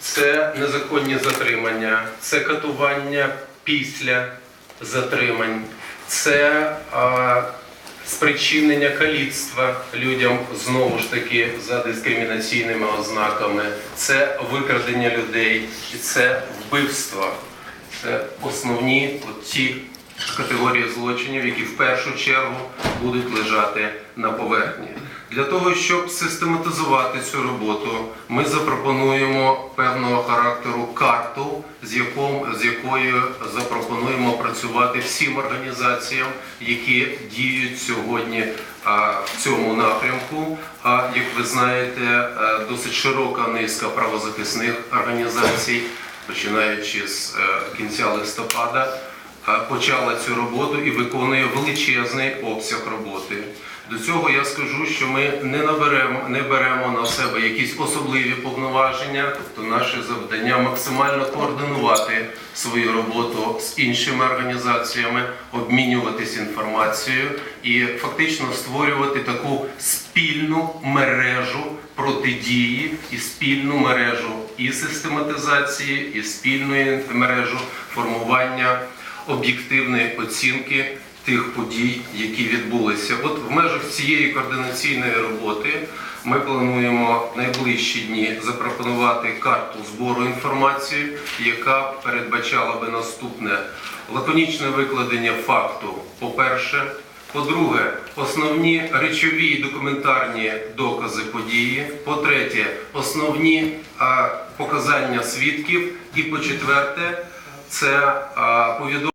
це незаконні затримання, це катування після затримань, це а, спричинення каліцтва людям знову ж таки за дискримінаційними ознаками, це викрадення людей і це вбивство. Це основні от ті категорії злочинів, які в першу чергу будуть лежати на поверхні. Для того, щоб систематизувати цю роботу, ми запропонуємо певного характеру карту, з, яком, з якою запропонуємо працювати всім організаціям, які діють сьогодні а, в цьому напрямку. А як ви знаєте, е, досить широка низка правозахисних організацій починаючи з е, кінця листопада, почала цю роботу і виконує величезний обсяг роботи. До цього я скажу, що ми не наберемо, не беремо на себе якісь особливі повноваження, тобто наше завдання максимально координувати свою роботу з іншими організаціями, обмінюватись інформацією і фактично створювати таку спільну мережу протидії і спільну мережу і систематизації, і спільної мережу формування об'єктивної оцінки тих подій, які відбулися. От в межах цієї координаційної роботи ми плануємо найближчі дні запропонувати карту збору інформації, яка передбачала би наступне лаконічне викладення факту. По-перше, по-друге, основні речові і документарні докази події. По-третє, основні а, показання свідків. І по-четверте, це а, повідомлення.